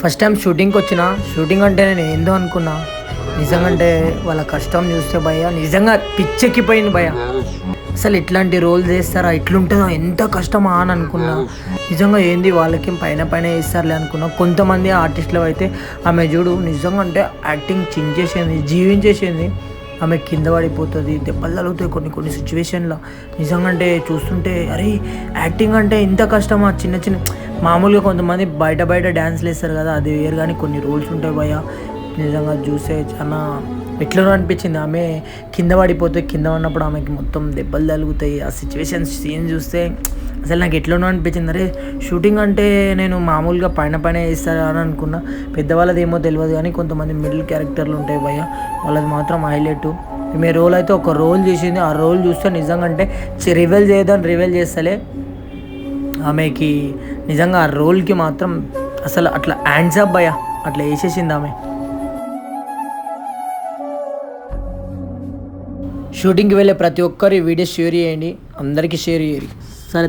First time షూటింగ్కి వచ్చిన shooting అంటే నేను ఏందో అనుకున్నా. నిజంగా అంటే వాళ్ళ కష్టం చూస్తే భయ నిజంగా పిచ్చెక్కిపోయింది భయ. అసలు ఇట్లాంటి రోల్ చేస్తారా ఇట్లుంటుందో ఎంత కష్టమా అని అనుకున్నా. నిజంగా ఏంది వాళ్ళకి పైన పైన వేస్తారులే అనుకున్నా. కొంతమంది ఆర్టిస్టులు అయితే ఆమె చూడు నిజంగా అంటే యాక్టింగ్ చించేసింది జీవించేసింది. ఆమె కింద పడిపోతుంది దెబ్బలు తగులుతాయి కొన్ని కొన్ని సిచ్యువేషన్లో. నిజంగా అంటే చూస్తుంటే అరే యాక్టింగ్ అంటే ఇంత కష్టమా? చిన్న చిన్న మామూలుగా కొంతమంది బయట బయట డ్యాన్స్లు వేస్తారు కదా అది వేరు కానీ కొన్ని రూల్స్ ఉంటాయి భయ నిజంగా చూసే చాలా ఎట్లనో అనిపించింది. ఆమె కింద పడిపోతే కింద ఉన్నప్పుడు ఆమెకి మొత్తం దెబ్బలు తగులుతాయి. ఆ సిచ్యువేషన్ సీన్ చూస్తే అసలు నాకు ఎట్లనో అనిపించింది. అరే షూటింగ్ అంటే నేను మామూలుగా పైన పైన వేస్తారు అని అనుకున్నా. పెద్దవాళ్ళది ఏమో తెలియదు కానీ కొంతమంది మిడిల్ క్యారెక్టర్లు ఉంటాయి భయ వాళ్ళది మాత్రం హైలైట్ మీ రోల్ అయితే ఒక రోల్ చేసింది. ఆ రోల్ చూస్తే నిజంగా అంటే రివెల్ చేయదని రివెల్ చేస్తలే. ఆమెకి నిజంగా ఆ రోల్కి మాత్రం అసలు అట్లా హ్యాండ్స్ అప్ భయ అట్లా వేసేసింది ఆమె. షూటింగ్కి వెళ్ళే ప్రతి ఒక్కరు ఈ వీడియో షేర్ చేయండి. అందరికీ షేర్ చేయండి. సరే.